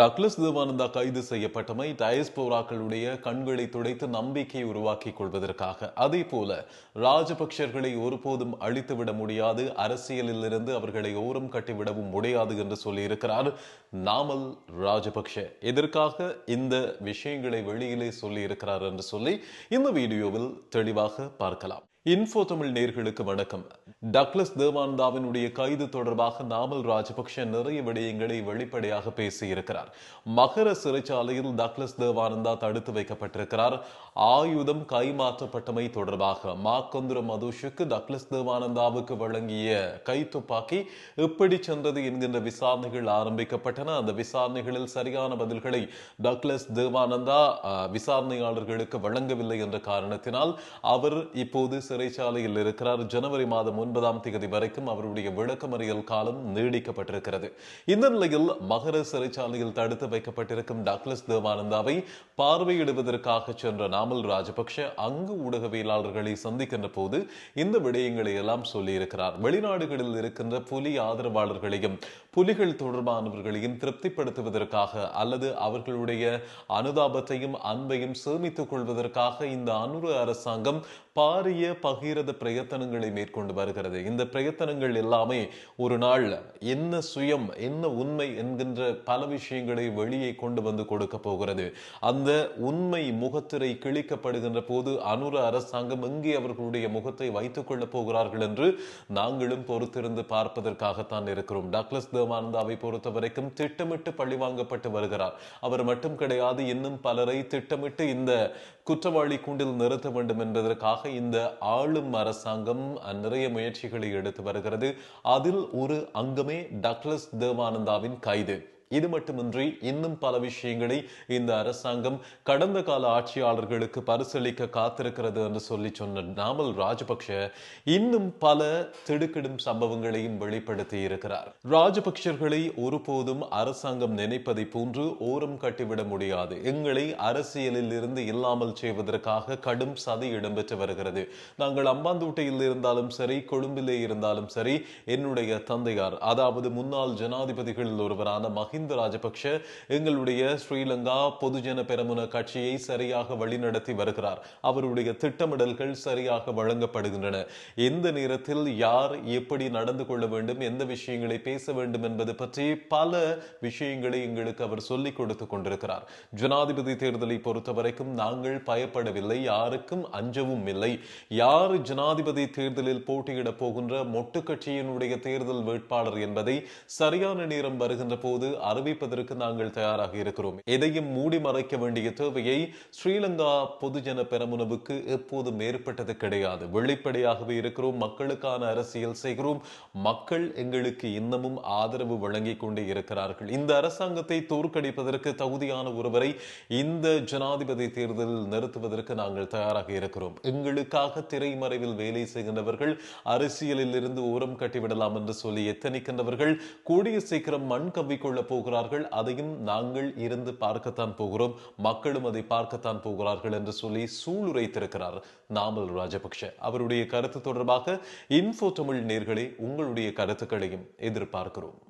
Douglas Devananda கைது செய்யப்பட்டமை டயஸ்போராக்களுடைய கண்களை துடைத்து நம்பிக்கை உருவாக்கிக் கொள்வதற்காக. அதே போல ராஜபக்சர்களை ஒருபோதும் அழித்துவிட முடியாது அரசியலில் இருந்து அவர்களை ஓரம் கட்டிவிடவும் முடியாது என்று சொல்லியிருக்கிறார் நாமல் ராஜபக்ஷ. எதற்காக இந்த விஷயங்களை வெளியிலே சொல்லி இருக்கிறார் என்று சொல்லி இந்த வீடியோவில் தெளிவாக பார்க்கலாம். இன்ஃபோ தமிழ் நேர்களுக்கு வணக்கம். டக்ளஸ் தேவானந்தாவினுடைய கைது தொடர்பாக நாமல் ராஜபக்ஷ நிறைய விடயங்களை வெளிப்படையாக பேசியிருக்கிறார். மகர சிறைச்சாலையில் டக்ளஸ் தேவானந்தா தடுத்து வைக்கப்பட்டிருக்கிறார். ஆயுதம் கைமாற்றப்பட்டமை தொடர்பாக மாக்கொந்துர மதுஷுக்கு டக்ளஸ் தேவானந்தாவுக்கு வழங்கிய கைத்துப்பாக்கி எப்படி சென்றது என்கின்ற விசாரணைகள் ஆரம்பிக்கப்பட்டன. அந்த விசாரணைகளில் சரியான பதில்களை டக்ளஸ் தேவானந்தா அஹ், விசாரணையாளர்களுக்கு வழங்கவில்லை என்ற காரணத்தினால் அவர் இப்போது சிறைச்சாலையில் இருக்கிறார். ஜனவரி மாதம் ஒன்பதாம் தேதி வரைக்கும் அவருடைய விளக்கமறியல் காலம் நீடிக்கப்பட்டிருக்கிறது. இந்த நிலையில் மகர சிறைச்சாலையில் தடுத்து வைக்கப்பட்டிருக்கும் டக்லஸ் தேவானந்தாவை பார்வையிடுவதற்காக சென்ற நாமல் ராஜபக்ஷ அங்கு ஊடகவியலாளர்களை சந்திக்கின்ற போது இந்த விடயங்களை எல்லாம் சொல்லியிருக்கிறார். வெளிநாடுகளில் இருக்கின்ற புலி ஆதரவாளர்களையும் புலிகள் தொடர்பானவர்களையும் திருப்திப்படுத்துவதற்காக அல்லது அவர்களுடைய அனுதாபத்தையும் அன்பையும் சேமித்துக் கொள்வதற்காக இந்த அனுர அரசாங்கம் பாரிய பகீரத பிரயத்தனங்களை மேற்கொண்டு வருகிறது. இந்த பிரயத்தனங்கள் எல்லாமே ஒரு நாள் என்ன சுயம் என்ன உண்மை என்கின்ற பல விஷயங்களை வெளியே கொண்டு வந்து கொடுக்க போகிறது. அந்த உண்மை முகத்திரை கிழிக்கப்படுகின்ற போது அனுர அரசாங்கம் எங்கே அவர்களுடைய முகத்தை வைத்துக் கொள்ளப் போகிறார்கள் என்று நாங்களும் பொறுத்திருந்து பார்ப்பதற்காகத்தான் இருக்கிறோம். டக்ளஸ் தேவானந்தாவை பொறுத்த வரைக்கும் திட்டமிட்டு பழிவாங்கப்பட்டு வருகிறார். அவர் மட்டும் கிடையாது இன்னும் பலரை திட்டமிட்டு இந்த குற்றவாளி கூண்டில் நிறுத்த வேண்டும் என்பதற்காக இந்த ஆளும் அரசாங்கம் நிறைய முயற்சிகளை எடுத்து வருகிறது. அதில் ஒரு அங்கமே டக்ளஸ் தேவானந்தாவின் கைது. இது மட்டுமின்றி இன்னும் பல விஷயங்களை இந்த அரசாங்கம் கடந்த கால ஆட்சியாளர்களுக்கு பரிசளிக்க காத்திருக்கிறது என்று சொல்லி சொன்ன நாமல் ராஜபக்ஷ இன்னும் பல திடுக்கிடும் சம்பவங்களையும் வெளிப்படுத்தி இருக்கிறார். ராஜபக்ஷர்களை ஒருபோதும் அரசாங்கம் நினைப்பதை போன்று ஓரம் கட்டிவிட முடியாது. எங்களை அரசியலில் இருந்து இல்லாமல் செய்வதற்காக கடும் சதி இடம்பெற்று வருகிறது. நாங்கள் அம்பாந்தோட்டையில் இருந்தாலும் சரி கொழும்பிலே இருந்தாலும் சரி என்னுடைய தந்தையார் அதாவது முன்னாள் ஜனாதிபதிகளில் ஒருவரான மஹிந்த மஹிந்த ராஜபக்ஷ எங்களுடைய ஸ்ரீலங்கா பொதுஜன பெரமுன கட்சியை சரியாக வழிநடத்தி வருகிறார். அவருடைய திட்டமிடல்கள் சரியாக வழங்கப்படுகின்றன. எந்த நேரத்தில் யார் எப்படி நடந்து கொள்ள வேண்டும் எந்த விஷயங்களை பேச வேண்டும் என்பது பற்றி பல விஷயங்களை எங்களுக்கு அவர் சொல்லிக் கொடுத்து கொண்டிருக்கிறார். ஜனாதிபதி தேர்தலை பொறுத்தவரைக்கும் நாங்கள் பயப்படவில்லை யாருக்கும் அஞ்சவும் இல்லை. யார் ஜனாதிபதி தேர்தலில் போட்டியிட போகின்ற மொட்டு கட்சியினுடைய தேர்தல் வேட்பாளர் என்பதை சரியான நேரம் வருகின்ற போது அறிவிப்பதற்கு நாங்கள் தயாராக இருக்கிறோம். எதையும் மூடி மறைக்க வேண்டிய தேவையை ஸ்ரீலங்கா பொதுஜன பெரமுனவுக்கு எப்போதும் ஏற்பட்டது கிடையாது. வெளிப்படையாகவே இருக்கிறோம் மக்களுக்கான அரசியல் செய்கிறோம். மக்கள் எங்களுக்கு இன்னமும் ஆதரவு வழங்கிக் கொண்டே இருக்கிறார்கள். இந்த அரசாங்கத்தை தோற்கடிப்பதற்கு தகுதியான ஒருவரை இந்த ஜனாதிபதி தேர்தலில் நிறுத்துவதற்கு நாங்கள் தயாராக இருக்கிறோம். எங்களுக்காக திரைமறைவில் வேலை செய்கின்றவர்கள் அரசியலில் இருந்து ஓரம் கட்டிவிடலாம் என்று சொல்லி எத்தனிக்கின்றவர்கள் கூடிய சீக்கிரம் மண் கவ்விக்கொள்ள போகிறார்கள். அதையும் நாங்கள் இருந்து பார்க்கத்தான் போகிறோம். மக்களும் அதை பார்க்கத்தான் போகிறார்கள் என்று சொல்லி சூளுரைத்திருக்கிறார் நாமல் ராஜபக்ஷ. அவருடைய கருத்து தொடர்பாக இன்ஃபோ தமிழ் நேர்களே உங்களுடைய கருத்துக்களையும் எதிர்பார்க்கிறோம்.